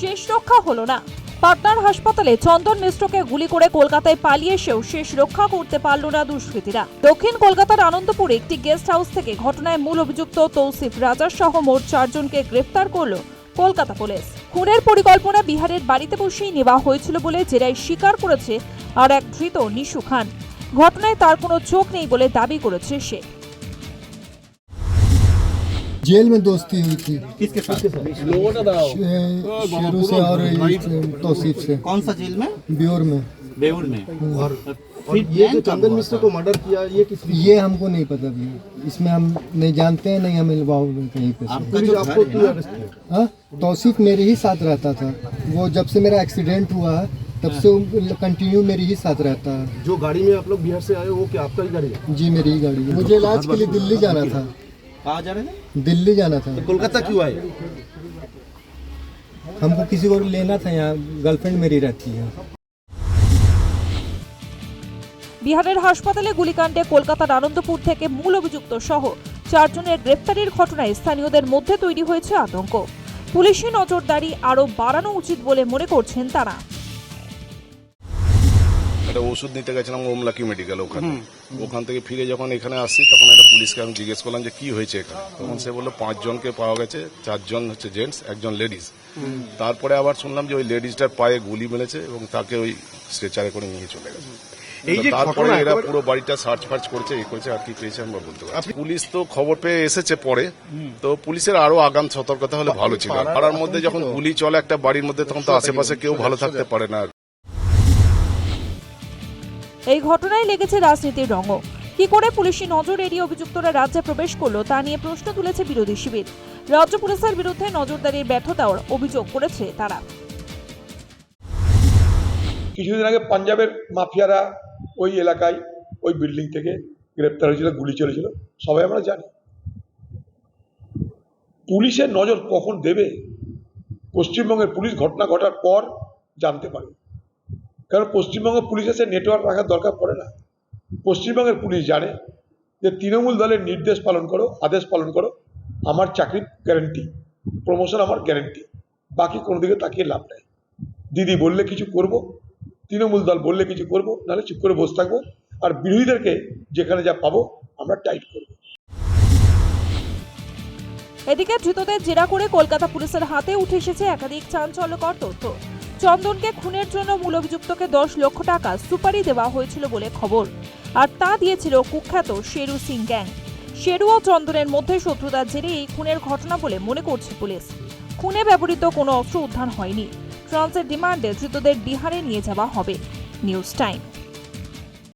শেষ রক্ষা হলো না। পাটনার হাসপাতালে চন্দন মিশ্রকে গুলি করে কলকাতায় পালিয়ে এসেও শেষ রক্ষা করতে পারল না দুষ্কৃতীরা। দক্ষিণ কলকাতার আনন্দপুরে একটি গেস্ট হাউস থেকে ঘটনায় মূল অভিযুক্ত তৌসিফ রাজা সহ মোট চারজনকে গ্রেফতার করল কলকাতা পুলিশ। খুনের পরিকল্পনা বিহারের বাড়িতে বসেই নেওয়া হয়েছিল বলে জেরাই স্বীকার করেছে আর এক ধৃত নিশু খান। ঘটনায় তার কোনো চোখ নেই বলে দাবি করেছে সে। जेल में दोस्ती हुई थी। किसके साथ? शेरू से और तौसीफ से। कौन सा जेल में? ब्योर में। बेउर में। और और ये जो चंदन मिश्र को मर्डर किया ये किस ये हमको नहीं पता भी इसमें हम नहीं जानते हैं नहीं हम इन्वॉल्व हैं कहीं पे से। आपका है हाँ? तौसीफ मेरे ही साथ रहता था। वो जब से मेरा एक्सीडेंट हुआ है तब से कंटिन्यू मेरे ही साथ रहता। है जो गाड़ी में आप लोग बिहार से आए वो क्या आपका ही गाड़ी है? जी मेरी ही गाड़ी है। मुझे इलाज के लिए दिल्ली जाना था। कहाँ जा रहे थे दिल्ली जाना था कोलकाता क्यों आए हमको किसी को लेना था यहाँ गर्लफ्रेंड मेरी रहती है বিহারের হাসপাতালে গুলিকাণ্ডে কলকাতার আনন্দপুর থেকে মূল অভিযুক্ত সহ চারজনের গ্রেপ্তারির ঘটনায় স্থানীয়দের মধ্যে তৈরি হয়েছে আতঙ্ক পুলিশি নজরদারি আরও বাড়ানো উচিত বলে মনে করছেন তারা একটা ওষুধ নিতে গেছিলাম ওমলাকি মেডিকেল ওখানে। ওখান থেকে ফিরে যখন এখানে আসছি তখন একটা পুলিশকে আমি জিজ্ঞেস করলাম যে কি হয়েছে এখানে? তখন সে বলল পাঁচজনকে পাওয়া গেছে চারজন হচ্ছে জেন্টস একজন লেডিস তারপরে আবার শুনলাম যে ওই লেডিসটার পায়ে গুলি মেরেছে এবং তাকে ওই স্ট্রেচারে করে নিয়ে চলে গেছে। এই যে তারপরে এরা পুরো বাড়িটা সার্চ ফার্চ করছে এ করছে আর কি পেয়েছে আমরা বলতে পারছি পুলিশ তো খবর পেয়ে এসেছে পরে। তো পুলিশের আরও আগাম সতর্কতা হলে ভালো ছিল। পাড়ার মধ্যে যখন গুলি চলে একটা বাড়ির মধ্যে তখন তো আশেপাশে কেউ ভালো থাকতে পারে না এই ঘটনায় লেগেছে রাজনীতির রঙও। কি করে পুলিশি নজর এড়িয়ে অভিযুক্তরা রাজ্যে প্রবেশ করল তা নিয়ে প্রশ্ন তুলেছে বিরোধী শিবির। রাজ্য পুলিশের বিরুদ্ধে নজরদারির ব্যর্থতার অভিযোগ করেছে তারা। কিছুদিন আগে পাঞ্জাবের মাফিয়ারা ওই এলাকায় ওই বিল্ডিং থেকে গ্রেপ্তার হয়েছিল, গুলি চলেছিল, সবাই আমরা জানি। পুলিশের নজর কখন দেবে? পশ্চিমবঙ্গের পুলিশ ঘটনা ঘটার পর জানতে পারে। কারণ পশ্চিমবঙ্গ পুলিশের সে নেটওয়ার্ক রাখার দরকার পড়ে না। পশ্চিমবঙ্গের পুলিশ জানে যে তৃণমূল দলের নির্দেশ পালন করো, আদেশ পালন করো, আমার চাকরির গ্যারেন্টি প্রমোশন আমার গ্যারেন্টি বাকি কোনো দিকে তাকিয়ে লাভ নেই। দিদি বললে কিছু করব, তৃণমূল দল বললে কিছু করব, নাহলে চুপ করে বসে থাকব, আর বিরোধীদেরকে যেখানে যা পাবো আমরা টাইট করব। এদিকে ধৃতদের জেরা করে কলকাতা পুলিশের হাতে উঠে এসেছে একাধিক চাঞ্চল্যকর তথ্য। চন্দনকে খুনের জন্য মূল অভিযুক্তকে দশ লক্ষ টাকা সুপারি দেওয়া হয়েছিল বলে খবর। আর তা দিয়েছিল কুখ্যাত শেরু সিং গ্যাং। শেরু ও চন্দনের মধ্যে শত্রুতার জেরে এই খুনের ঘটনা বলে মনে করছে পুলিশ। খুনে ব্যবহৃত কোনো অস্ত্র উদ্ধার হয়নি। ফ্রান্সের ডিমান্ডে ধৃতদের বিহারে নিয়ে যাওয়া হবে। News time.